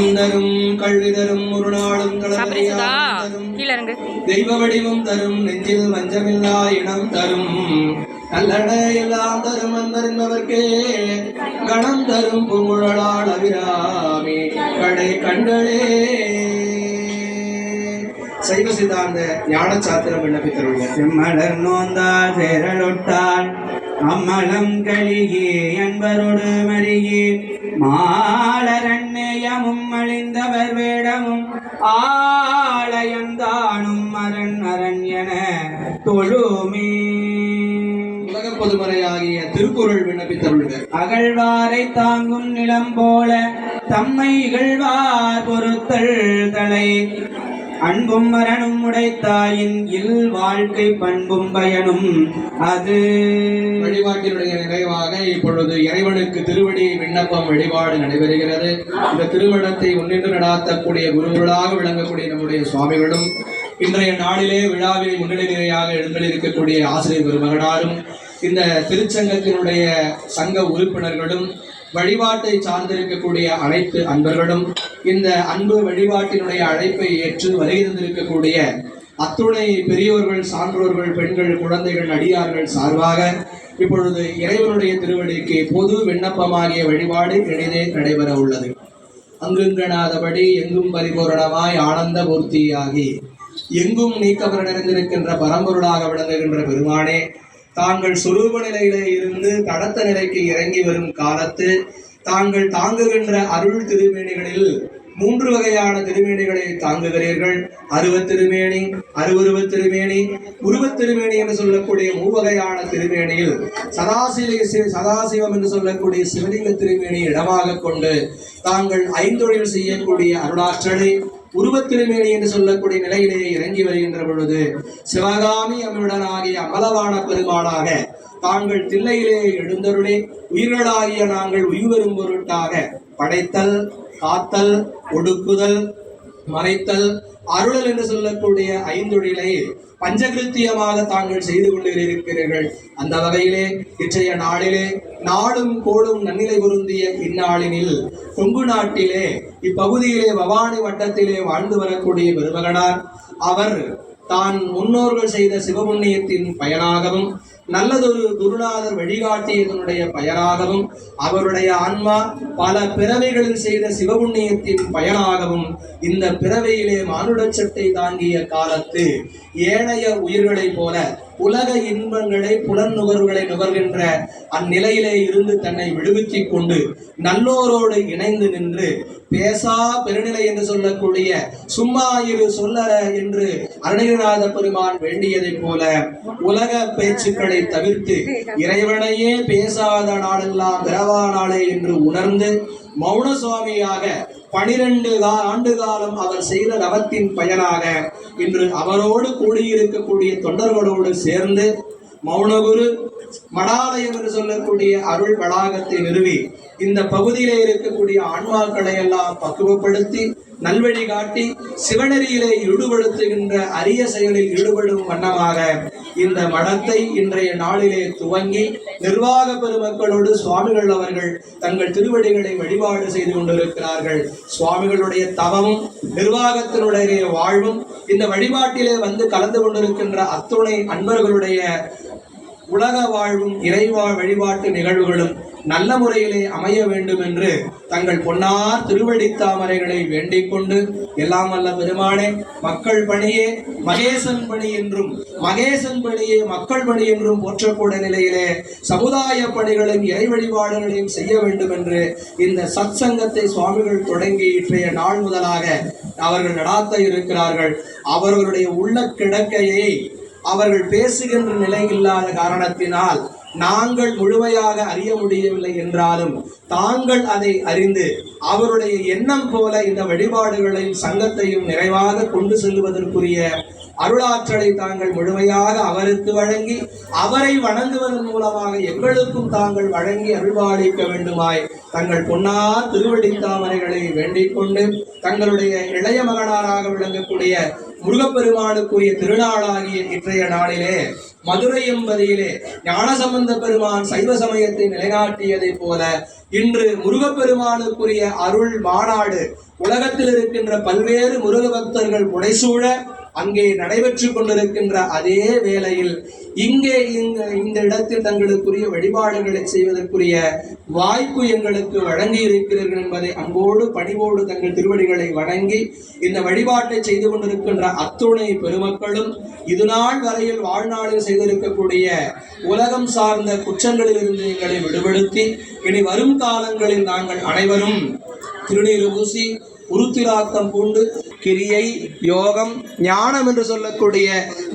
தனம் தரும் கல்வி தரும். ஒரு நாளும் தெய்வ வடிவம் தரும் நெஞ்சில் வஞ்சமில்லா இனம் தரும். நல்லட எல்லாம் தரும் அன்பறிந்தவர்க்கே கணம் தரும் புகழாள் அபிராமி. கடை கண்களே. சைவ சித்தாந்த ஞான சாத்திரம் விண்ணப்பித்தருள்க செம்மலர் நோந்தால் சேரலொட்டான் அம்மலம் கழியே அன்பரோடு மருகே மாலரண்யமும் அழிந்தவர் வேடமும் ஆலயந்தானும் அரண் அரண் என தொழுமே. உலக பொதுமறையாகிய திருக்குறள் விண்ணப்பித்தருள்க அகழ்வாரை தாங்கும் நிலம் போல தம்மை இகழ்வார் பொறுத்தல் தலை. அன்பும் மரணும் உடைத்தாயின் இல் வாழ்க்கை பண்பும் பயனும். அது வழிபாட்டினுடைய நிறைவாக இப்பொழுது இறைவனுக்கு திருவடி விண்ணப்பம் வழிபாடு நடைபெறுகிறது. இந்த திருமணத்தை முன்னின்று நடாத்தக்கூடிய குருவர்களாக விளங்கக்கூடிய நம்முடைய சுவாமிகளும் இன்றைய நாளிலே விழாவில் முன்னிலை நிறையாக எழுந்தளிருக்கக்கூடிய ஆசிரியர் பெருமகனாரும் இந்த திருச்சங்கத்தினுடைய சங்க உறுப்பினர்களும் வழிபாட்டை சார்ந்திருக்கக்கூடிய அனைத்து அன்பர்களும் இந்த அன்பு வழிபாட்டினுடைய அழைப்பை ஏற்று வருகை தந்திருக்கக்கூடிய அத்துணை பெரியோர்கள் சான்றோர்கள் பெண்கள் குழந்தைகள் அடியார்கள் சார்பாக இப்பொழுது இறைவனுடைய திருவடிக்கு பொது விண்ணப்பமாகிய வழிபாடு எளிதே நடைபெற உள்ளது. அங்குங்கனாதபடி எங்கும் பரிபூரணமாய் ஆனந்த பூர்த்தியாகி எங்கும் நீக்கவர் நிறைந்திருக்கின்ற பரம்பொருளாக விளங்குகின்ற பெருமானே தாங்கள் சுரூப நிலையிலே இருந்து கடத்த நிலைக்கு இறங்கி வரும் காலத்து தாங்கள் தாங்குகின்ற அருள் திருமேனிகளில் மூன்று வகையான திருமேனிகளை தாங்குகிறீர்கள். அருவத் திருமேனி அருவுருவத் திருமேனி உருவத் திருமேனி என்று சொல்லக்கூடிய மூவகையான திருமேனியில் சதாசிவ சதாசிவம் என்று சொல்லக்கூடிய சிவலிங்க திருமேனியை இடமாக கொண்டு தாங்கள் ஐந்தொழில் செய்யக்கூடிய அருளாற்றலை உருவத் திருமேனி என்று சொல்லக்கூடிய நிலையிலேயே இறங்கி வருகின்ற பொழுது சிவகாமி அம்முடனாகிய அமலவான பெருமானாக தாங்கள் தில்லையிலே எழுந்தருளே உயிர்களாகிய நாங்கள் உயிர்வரும் பொருட்டாக படைத்தல் காத்தல் ஒடுக்குதல் மறைத்தல் அருளல் என்று சொல்லக்கூடிய ஐந்தொழிலை பஞ்சகிருத்தியமாக தாங்கள் செய்து கொண்டிருக்கிறீர்கள். அந்த வகையிலே இன்றைய நாளிலே நாடும் கோடும் நன்னிலை பொருந்திய இந்நாளினில் கொங்கு நாட்டிலே இப்பகுதியிலே பவானி வட்டத்திலே வாழ்ந்து வரக்கூடிய பெருமகனார். அவர் தான் முன்னோர்கள் செய்த சிவபுண்ணியத்தின் பயனாகவும் நல்லதொரு குருநாதர் வழிகாட்டியதனுடைய பயனாகவும் அவருடைய ஆன்மா பல பிறவைகளில் செய்த சிவபுண்ணியத்தின் பயனாகவும் இந்த பிறவையிலே மானுடச் சட்டை தாங்கிய காலத்து ஏனைய உயிர்களைப் போல உலக இன்பங்களை புலன் நுகர்வுகளை நுகர்கின்ற அந்நிலையிலே இருந்து தன்னை விடுவித்துக் கொண்டு நல்லோரோடு இணைந்து நின்று பேசா பெருநிலை என்று சொல்லக்கூடிய சும்மா இரு சொல்லற என்று அருணகிரிநாத பெருமான் வேண்டியதைப் போல உலக பேச்சுக்களை தவிர்த்து இறைவனையே பேசாத நாளெல்லாம் பிறவா நாளே என்று உணர்ந்து மௌன சுவாமியாக பனிரெண்டு ஆண்டு காலம் அவர் செய்த தவத்தின் பயனாக இன்று அவரோடு கூடியிருக்கக்கூடிய தொண்டர்களோடு சேர்ந்து மௌனகுரு மடாலயம் என்று சொல்லக்கூடிய அருள் வளாகத்தை நிறுவி இந்த பகுதியிலே இருக்கக்கூடிய ஆன்மாக்களை எல்லாம் பக்குவப்படுத்தி நல்வழி காட்டி சிவநெறியிலே ஈடுபடுத்துகின்ற அரிய செயலில் ஈடுபடும் வண்ணமாக இந்த மடத்தை இன்றைய நாளிலே துவங்கி நிர்வாக பெருமக்களோடு சுவாமிகள் அவர்கள் தங்கள் திருவடிகளை வழிபாடு செய்து கொண்டிருக்கிறார்கள். சுவாமிகளுடைய தவமும் நிர்வாகத்தினுடைய வாழ்வும் இந்த வழிபாட்டிலே வந்து கலந்து கொண்டிருக்கின்ற அத்துணை அன்பர்களுடைய உலக வாழ்வும் இறைவா வழிபாட்டு நிகழ்வுகளும் நல்ல முறையிலே அமைய வேண்டும் என்று தங்கள் பொன்னார் திருவடித்தாமரைகளை வேண்டிக் கொண்டு எல்லாம் வல்ல பெருமானே மக்கள் பணியே மகேசன் பணி என்றும் மகேசன் பணியே மக்கள் பணி என்றும் போற்றக்கூடிய நிலையிலே சமுதாய பணிகளையும் இறை வழிபாடுகளையும் செய்ய வேண்டும் என்று இந்த சத் சங்கத்தை சுவாமிகள் தொடங்கி இன்றைய நாள் முதலாக அவர்கள் நடாத்த இருக்கிறார்கள். அவர்களுடைய உள்ள கிடக்கையை அவர்கள் பேசுகின்ற நிலை இல்லாத காரணத்தினால் நாங்கள் முழுமையாக அறிய முடியவில்லை என்றாலும் தாங்கள் அதை அறிந்து அவருடைய எண்ணம் போல இந்த வழிபாடுகளையும் சங்கத்தையும் நிறைவாக கொண்டு செல்வதற்குரிய அருளாற்றலை தாங்கள் முழுமையாக அவருக்கு வழங்கி அவரை வணங்குவதன் மூலமாக எங்களுக்கும் தாங்கள் வழங்கி அருள்வாளிக்க வேண்டுமாய் தங்கள் பொன்னார் திருவடி தாமரைகளை வேண்டிக் கொண்டு தங்களுடைய இளைய மகனாராக விளங்கக்கூடிய முருகப்பெருமானுக்குரிய திருநாளாகிய இன்றைய நாளிலே மதுரை என்பதிலே ஞானசம்பந்த பெருமான் சைவ சமயத்தை நிலைநாட்டியதைப் போல இன்று முருகப்பெருமானுக்குரிய அருள் மாநாடு உலகத்தில் இருக்கின்ற பல்வேறு முருக பக்தர்கள் புடைசூழ அங்கே நடைபெற்று கொண்டிருக்கின்ற அதே வேளையில் இங்கே இந்த இந்த இடத்தில் தங்களுக்குரிய வழிபாடுகளை செய்வதற்குரிய வாய்ப்பு எங்களுக்கு வழங்கி இருக்கிறீர்கள் என்பதை அன்போடு பணிவோடு தங்கள் திருவடிகளை வணங்கி இந்த வழிபாட்டை செய்து கொண்டிருக்கின்ற அத்துணை பெருமக்களும் இதுநாள் வரையில் வாழ்நாளில் செய்திருக்கக்கூடிய உலகம் சார்ந்த குற்றங்களிலிருந்து எங்களை விடுபடுத்தி இனி வரும் காலங்களில் நாங்கள் அனைவரும் திருநீர் ஊசி உருத்திராக்கம் பூண்டு கிரியை யோகம் ஞானம் என்று சொல்லக்கூடிய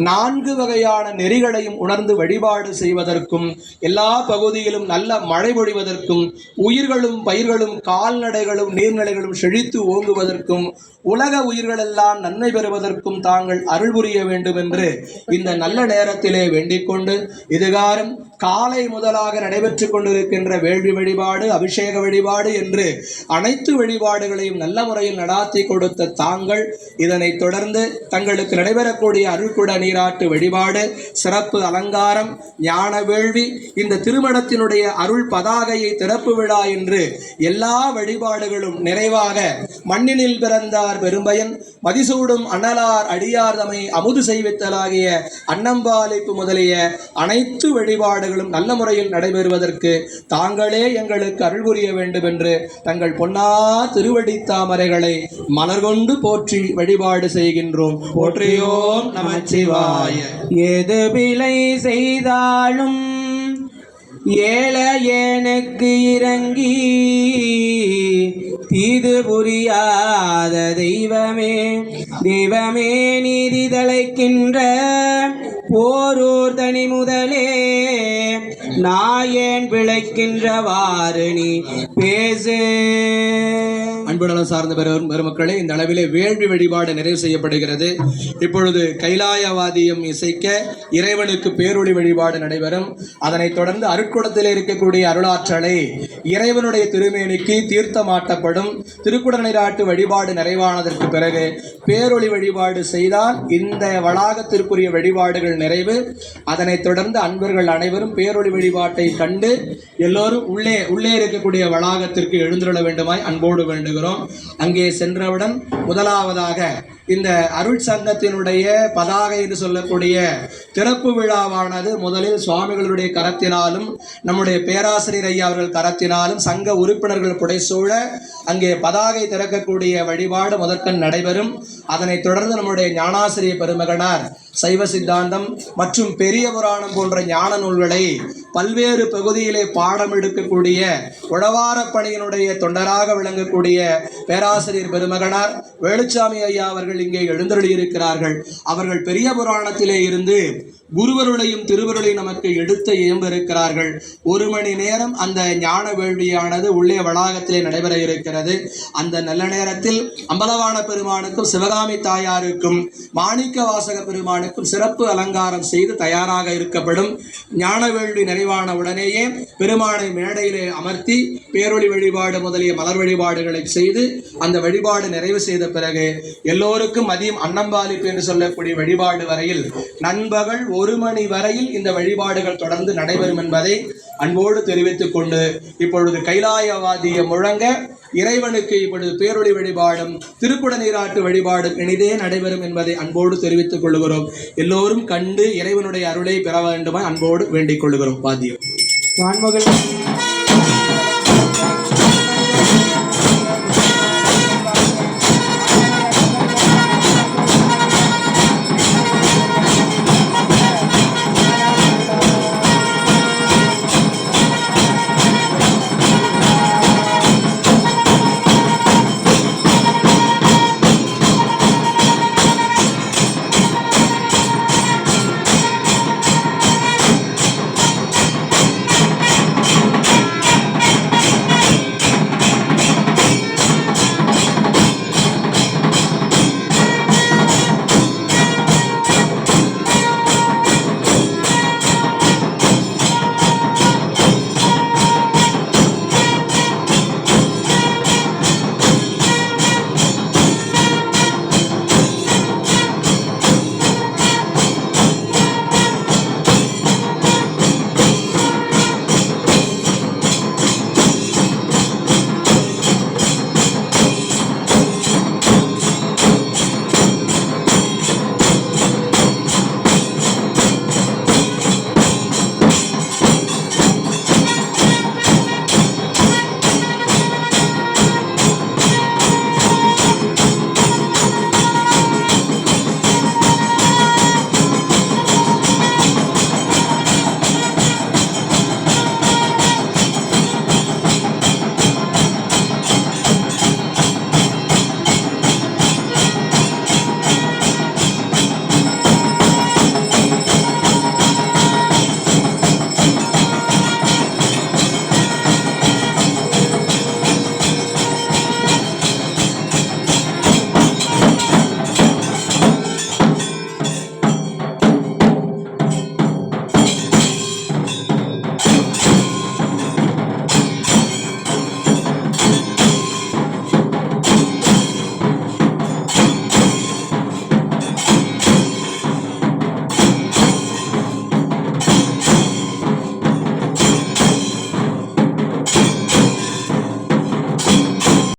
நான்கு வகையான நெறிகளையும் உணர்ந்து வழிபாடு செய்வதற்கும் எல்லா பகுதியிலும் நல்ல மழை பொழிவதற்கும் உயிர்களும் பயிர்களும் கால்நடைகளும் நீர்நிலைகளும் செழித்து ஓங்குவதற்கும் உலக உயிர்களெல்லாம் நன்மை பெறுவதற்கும் தாங்கள் அருள் புரிய வேண்டும் என்று இந்த நல்ல நேரத்திலே வேண்டிக் கொண்டு இதுகாரம் காலை முதலாக நடைபெற்றுக் கொண்டிருக்கின்ற வேள்வி வழிபாடு அபிஷேக வழிபாடு என்று அனைத்து வழிபாடுகளையும் நல்ல முறையில் நடாத்தி கொடுத்த தாங்கள் இதனைத் தொடர்ந்து தங்களுக்கு நடைபெறக்கூடிய அருள்குட நீராட்டு வழிபாடு சிறப்பு அலங்காரம் ஞான வேள்வி இந்த திருமணத்தினுடைய அருள் பதாகையை திறப்பு விழா என்று எல்லா வழிபாடுகளும் நிறைவாக மண்ணினில் பிறந்தார் பெரும்பயன் மதிசூடும் அண்ணலார் அடியார் தமை அமுது செய்வித்தலாகிய அன்னம்பாலிப்பு முதலிய அனைத்து வழிபாடுகளும் நல்ல முறையில் நடைபெறுவதற்கு தாங்களே எங்களுக்கு அருள் புரிய வேண்டும் என்று தங்கள் பொன்னா திருவடி தாமரைகள் மலர் கொண்டு போற்றி வழிபாடு செய்கின்றோம். போற்றியோம் நமச்சிவாய. எது பிழை செய்தாலும் ஏழ எனக்கு இறங்கி தீது புரியாத தெய்வமே தெய்வமே நீதி தலைக்கின்ற போரூர் தனி முதலே நாயேன் பிழைக்கின்றவாறு நீ பேசு. அன்புடலம் சார்ந்த பெரும் பெருமக்களே இந்த அளவிலே வேள்வி வழிபாடு நிறைவு செய்யப்படுகிறது. இப்பொழுது கைலாயவாதியம் இசைக்க இறைவனுக்கு பேரொளி வழிபாடு நடைபெறும். அதனைத் தொடர்ந்து அருட்குடத்திலே இருக்கக்கூடிய அருளாற்றலை இறைவனுடைய திருமேனிக்கு தீர்த்தமாட்டப்படும். திருக்குடநீராட்டு வழிபாடு நிறைவானதற்கு பிறகு பேரொளி வழிபாடு செய்தால் இந்த வளாகத்திற்குரிய வழிபாடுகள் நிறைவு. அதனைத் தொடர்ந்து அன்பர்கள் அனைவரும் பேரொளி வழிபாட்டை கண்டு எல்லோரும் உள்ளே உள்ளே இருக்கக்கூடிய வளாகத்திற்கு எழுந்துள்ள வேண்டுமாய் அன்போடு வேண்டுகிறோம். அங்கே சென்றவுடன் முதலாவதாக இந்த அருள் சங்கத்தினுடைய பதாகை என்று சொல்லக்கூடிய திறப்பு விழாவானது முதலில் சுவாமிகளுடைய கரத்தினாலும் நம்முடைய பேராசிரியர் ஐயா அவர்கள் கரத்தினாலும் சங்க உறுப்பினர்கள் புடைசூழ அங்கே பதாகை திறக்கக்கூடிய வழிபாடு முதற்கண் நடைபெறும். அதனைத் தொடர்ந்து நம்முடைய ஞானாசிரிய பெருமகனார் சைவ சித்தாந்தம் மற்றும் பெரிய புராணம் போன்ற ஞான நூல்களை பல்வேறு பகுதியிலே பாடம் எடுக்கக்கூடிய உழவார பணியினுடைய தொண்டராக விளங்கக்கூடிய பேராசிரியர் பெருமகனார் வேலுச்சாமி ஐயா அவர்கள் இங்கே எழுந்தருளியிருக்கிறார்கள். அவர்கள் பெரிய புராணத்திலே இருந்து குருவருளையும் திருவருளையும் நமக்கு எடுத்து இயம்பிருக்கிறார்கள் ஒரு மணி நேரம் அந்த ஞான வேள்வியானது உள்ளே வளாகத்திலே நடைபெற இருக்கிறது. அந்த நல்ல நேரத்தில் அம்பலவான பெருமானுக்கும் சிவகாமி தாயாருக்கும் மாணிக்க வாசக பெருமானுக்கும் சிறப்பு அலங்காரம் செய்து தயாராக இருக்கப்படும் ஞான வேள்வி நிறைவான உடனேயே பெருமானை மேடையிலே அமர்த்தி பேரொளி வழிபாடு முதலிய மலர் வழிபாடுகளை செய்து அந்த வழிபாடு நிறைவு செய்த பிறகு எல்லோருக்கும் மதியம் அன்னம்பாலிப்பு என்று சொல்லக்கூடிய வழிபாடு வரையில் நண்பகல் ஒரு மணி வரையில் இந்த வழிபாடுகள் தொடர்ந்து நடைபெறும் என்பதை அன்போடு தெரிவித்துக் கொண்டு இப்பொழுது கைலாயவாதிய முழங்க இறைவனுக்கு இப்பொழுது பேரொழி வழிபாடும் திருக்குட நீராட்டு வழிபாடும் இனிதே நடைபெறும் என்பதை அன்போடு தெரிவித்துக் கொள்கிறோம். எல்லோரும் கண்டு இறைவனுடைய அருளை பெற வேண்டுமாய் அன்போடு வேண்டிக் கொள்கிறோம். வாத்தியம் வான்மகள்.